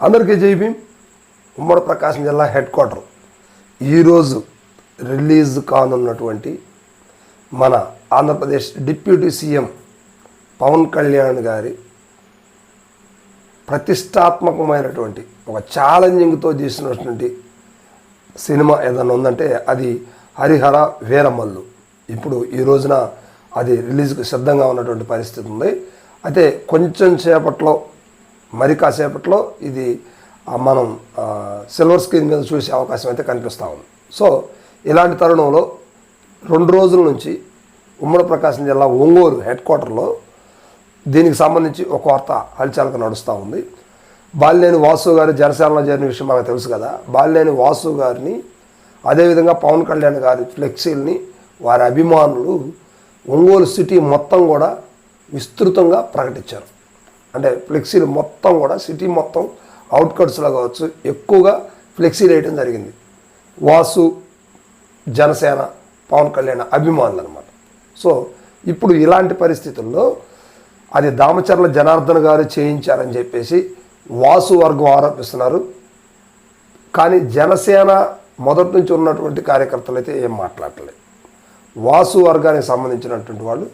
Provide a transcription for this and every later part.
అందరికీ జైబీ ఉమ్మడి ప్రకాశం జిల్లా హెడ్ క్వార్టర్. ఈరోజు రిలీజ్ కానున్నటువంటి మన ఆంధ్రప్రదేశ్ డిప్యూటీ సీఎం పవన్ కళ్యాణ్ గారి ప్రతిష్టాత్మకమైనటువంటి ఒక ఛాలెంజింగ్తో చేసినటువంటి సినిమా ఏదైనా ఉందంటే అది హరిహర వీరమల్లు. ఇప్పుడు ఈ రోజున అది రిలీజ్కి సిద్ధంగా ఉన్నటువంటి పరిస్థితి ఉంది. అయితే కొంచెం సేపట్లో మరి కాసేపట్లో ఇది మనం సిల్వర్ స్క్రీన్ మీద చూసే అవకాశం అయితే కనిపిస్తూ ఉంది. సో ఇలాంటి తరుణంలో రెండు రోజుల నుంచి ఉమ్మడి ప్రకాశం జిల్లా ఒంగోలు హెడ్ క్వార్టర్లో దీనికి సంబంధించి ఒక వార్త హల్చల్గా నడుస్తూ ఉంది. బాలినేని వాసు గారు జనసేనలో చేరిన విషయం మనకు తెలుసు కదా. బాలినేని వాసు గారిని అదేవిధంగా పవన్ కళ్యాణ్ గారి ఫ్లెక్సీల్ని వారి అభిమానులు ఒంగోలు సిటీ మొత్తం కూడా విస్తృతంగా ప్రకటించారు. అంటే ఫ్లెక్సీలు మొత్తం కూడా సిటీ మొత్తం అవుట్కట్స్లో కావచ్చు ఎక్కువగా ఫ్లెక్సీలు వేయడం జరిగింది. వాసు జనసేన పవన్ కళ్యాణ్ అభిమానులు అనమాట సో ఇప్పుడు ఇలాంటి పరిస్థితుల్లో అది దామచర్ల జనార్దన్ గారు చేయించారని చెప్పేసి వాసు వర్గం ఆరోపిస్తున్నారు. కానీ జనసేన మొదటి నుంచి ఉన్నటువంటి కార్యకర్తలు అయితే ఏం మాట్లాడలేదు. వాసు వర్గానికి సంబంధించినటువంటి వాళ్ళు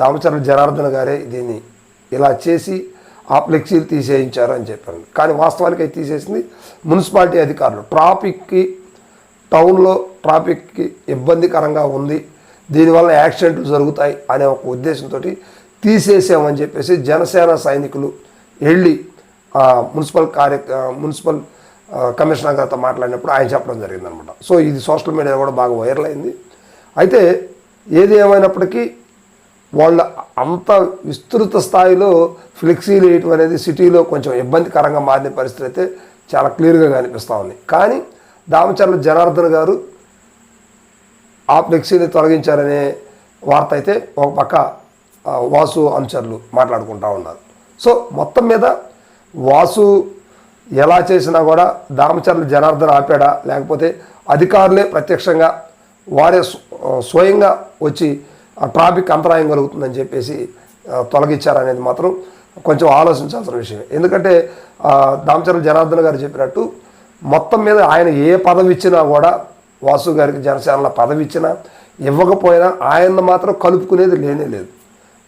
దామచర్ల జనార్దన్ గారే దీన్ని ఇలా చేసి ఆ ఫ్లెక్సీలు తీసేయించారు అని చెప్పారు. కానీ వాస్తవానికి అయితే తీసేసింది మున్సిపాలిటీ అధికారులు. ట్రాఫిక్కి టౌన్లో ట్రాఫిక్కి ఇబ్బందికరంగా ఉంది. దీనివల్ల యాక్సిడెంట్లు జరుగుతాయి అనే ఒక ఉద్దేశంతో తీసేసామని చెప్పేసి జనసేన సైనికులు వెళ్ళి మున్సిపల్ కార్య మున్సిపల్ కమిషనర్ గారితో మాట్లాడినప్పుడు ఆయన చెప్పడం జరిగిందనమాట. సో ఇది సోషల్ మీడియా కూడా బాగా వైరల్ అయింది. అయితే ఏది ఏమైనప్పటికీ వాళ్ళ అంత విస్తృత స్థాయిలో ఫ్లెక్సీలు వేయటం అనేది సిటీలో కొంచెం ఇబ్బందికరంగా మారిన పరిస్థితి అయితే చాలా క్లియర్గా కనిపిస్తూ ఉంది. కానీ దామచర్ల జనార్దన్ గారు ఆ ఫ్లెక్సీని తొలగించారనే వార్త అయితే ఒక పక్క వాసు అనుచరులు మాట్లాడుకుంటా ఉన్నారు. సో మొత్తం మీద వాసు ఎలా చేసినా కూడా దామచర్ల జనార్దన్ ఆపాడా? లేకపోతే అధికారులే ప్రత్యక్షంగా వారే స్వయంగా వచ్చి ట్రాఫిక్ అంతరాయం కలుగుతుందని చెప్పేసి తొలగించారనేది మాత్రం కొంచెం ఆలోచించాల్సిన విషయం. ఎందుకంటే ఆ, దామచర్ల జనార్దన్ గారు చెప్పినట్టు మొత్తం మీద ఆయన ఏ పదవి ఇచ్చినా కూడా వాసు గారికి జనసేనలో పదవి ఇచ్చినా ఇవ్వకపోయినా ఆయన మాత్రం కలుపుకునేది లేనే లేదు.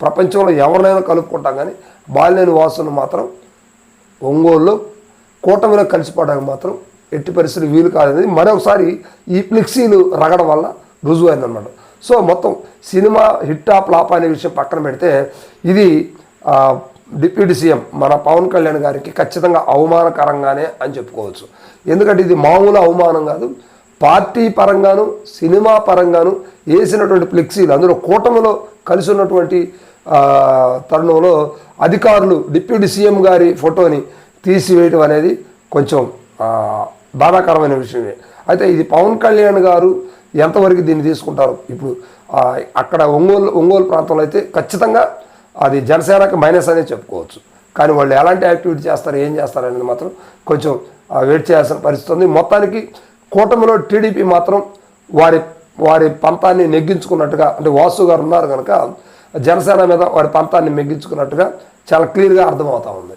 ప్రపంచంలో ఎవరినైనా కలుపుకుంటాం కానీ బాలినేని వాసును మాత్రం ఒంగోలులో కూటమిలో కలిసిపోవడానికి మాత్రం ఎట్టి పరిస్థితులు వీలు కాదనేది మరొకసారి ఈ ఫ్లెక్సీలు రగడం వల్ల రుజువు అయిందన్నమాట సో మొత్తం సినిమా హిట్ ఆ ఫ్లాప్ అనే విషయం పక్కన పెడితే ఇది డిప్యూటీ సీఎం మన పవన్ కళ్యాణ్ గారికి ఖచ్చితంగా అవమానకరంగానే అని చెప్పుకోవచ్చు. ఎందుకంటే ఇది మామూలు అవమానం కాదు. పార్టీ పరంగాను సినిమా పరంగాను వేసినటువంటి ఫ్లెక్సీలు అందులో కూటమిలో కలిసి ఉన్నటువంటి తరుణంలో అధికారులు డిప్యూటీ సీఎం గారి ఫోటోని తీసివేయడం అనేది కొంచెం బాధాకరమైన విషయమే. అయితే ఇది పవన్ కళ్యాణ్ గారు ఎంతవరకు దీన్ని తీసుకుంటారు? ఇప్పుడు అక్కడ ఒంగోలు ఒంగోలు ప్రాంతంలో అయితే ఖచ్చితంగా అది జనసేనకి మైనస్ అనే చెప్పుకోవచ్చు. కానీ వాళ్ళు ఎలాంటి యాక్టివిటీ చేస్తారు ఏం చేస్తారు అనేది మాత్రం కొంచెం వెయిట్ చేయాల్సిన పరిస్థితి ఉంది. మొత్తానికి కూటమిలో టీడీపీ మాత్రం వారి వారి పంతాన్ని నెగ్గించుకున్నట్టుగా అంటే వాసు గారు ఉన్నారు కనుక జనసేన మీద వారి పంతాన్ని నెగ్గించుకున్నట్టుగా చాలా క్లియర్గా అర్థమవుతా ఉంది.